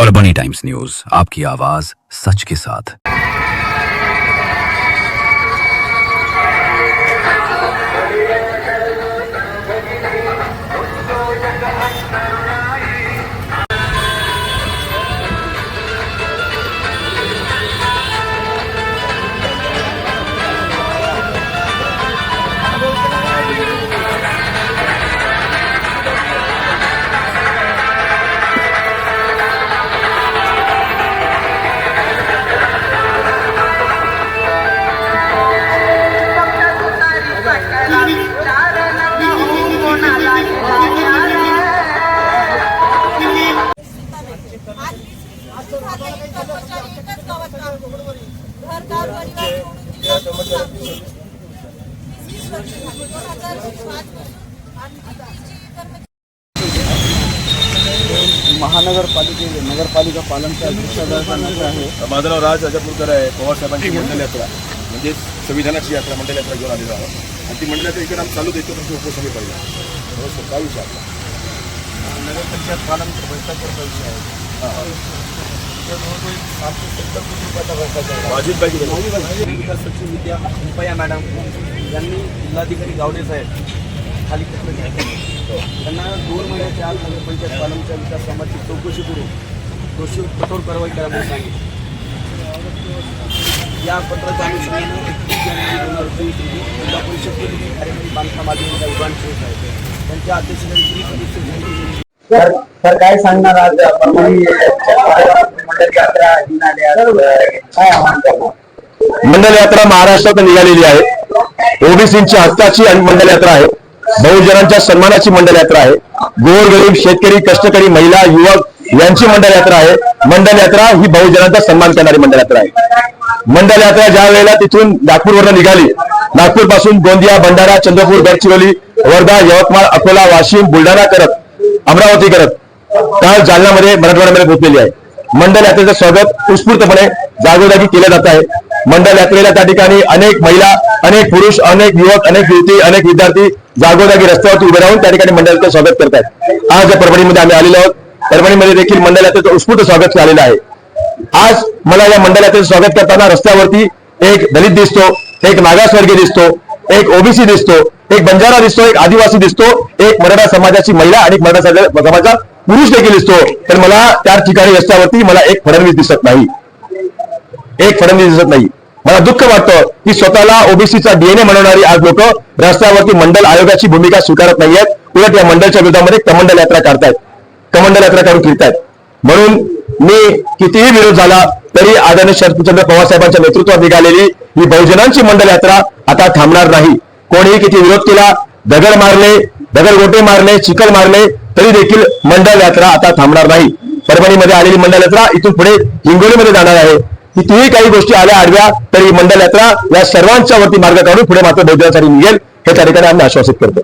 और बनी times news आपकी आवाज़ सच के साथ। महानगरपालिके नगरपालिका पालनचा दिशादर्शक नगर आहे. माझं नाव राज अजपूरकर आहे. पवार साहेबांची मंडल यात्रा. म्हणजे संविधानाची यात्रा मंडल यात्रा घेऊन आलेलो आहोत. आणि ती मंडल यात्रा इकडे आम्ही चालू देतो तुमची उपसमी पहिला नमस्कार काय विषय आपला? नगरपंचायत पालनचा भ्रष्टाचार विषय आहे. विकास सचिव विद्या रुपया मॅडम यांनी जिल्हाधिकारी गावडे साहेब खाली त्यांना दोन महिन्याच्या आत नगरपंचायत पालनच्या विकास कामाची चौकशी करून दोषी कठोर कारवाई करा म्हणून सांगितलं. या पत्राच्या अनुषंगाने एकतीस जानेवारी दोन हज़ार चोवीस रोजी जिल्हा परिषद कार्यकारी बांधकाम अभियंता विभाग शेख आहे त्यांच्या अध्यक्षतेखाली परिषद झाली. तर तर काय सांगणार आज? परभणी मंडळ यात्रा मंडल यात्रा महाराष्ट्रात निघालेली आहे. ओबीसींची हक्काची मंडल यात्रा आहे. बहुजनांच्या सन्मानाची मंडल यात्रा आहे. गोरगरीब शेतकरी कष्टकरी महिला युवक यांची मंडल यात्रा आहे. मंडल यात्रा ही बहुजनांचा सन्मान करणारी मंडल यात्रा आहे. मंडल यात्रा ज्या वेळेला तिथून नागपूरवरून निघाली नागपूरपासून गोंदिया भंडारा चंद्रपूर गडचिरोली वर्धा यवतमाळ अकोला वाशिम बुलढाणा करत अमरावती करत काल जालन्यामध्ये मराठवाड्यामध्ये पोहोचलेली आहे. मंडल यात्रेचं स्वागत उत्स्फूर्तपणे जागोजागी केलं जात आहे. मंडल यात्रेला त्या ठिकाणी अनेक महिला अनेक पुरुष अनेक युवक अनेक युवती अनेक विद्यार्थी जागोजागी रस्त्यावरती उभे राहून त्या ठिकाणी मंडळाचं स्वागत करत आहेत. आज या परभणीमध्ये आम्ही आलेलो आहोत. परभणीमध्ये देखील मंडल यात्रेचं उत्स्फूर्त स्वागत झालेलं आहे. आज मला या मंडळ यात्रेचं स्वागत करताना रस्त्यावरती एक दलित दिसतो एक मागासवर्गीय दिसतो एक ओबीसी दिसतो एक बंजारा दिसतो एक आदिवासी दिसतो एक मराठा समाजाची महिला आणि मराठा समाजा- समाजाचा पुरुष देखील दिसतो तर मला त्या ठिकाणी रस्त्यावरती मला एक फडणवीस दिसत नाही. एक फडणवीस दिसत नाही. मला दुःख वाटतं की स्वतःला ओबीसीचा डीएनए म्हणणारी आज लोक रस्त्यावरती मंडल आयोगाची भूमिका स्वीकारत नाहीयेत. उलट या मंडळच्या विरोधामध्ये कमंडल यात्रा काढतायत. कमंडल यात्रा काढून फिरतायत. म्हणून मी कितीही विरोध झाला तरी आदरणीय शरदचंद्र पवार साहेबांच्या नेतृत्वात निघालेली ही बहुजनांची मंडल यात्रा आता थांबणार नाही. कोणीही किती विरोध केला दगड मारले दगडगोटे मारले चिखल मारले तरी देखील मंडळ यात्रा आता थांबणार नाही. परभणीमध्ये आलेली मंडळ यात्रा इथून पुढे हिंगोलीमध्ये जाणार आहे. कितीही काही गोष्टी आल्या आडव्या तरी मंडळ यात्रा या सर्वांच्या वरती मार्ग काढून पुढे मात्र बहुजनासाठी निघेल हे त्या ठिकाणी आम्ही आश्वासित करतो.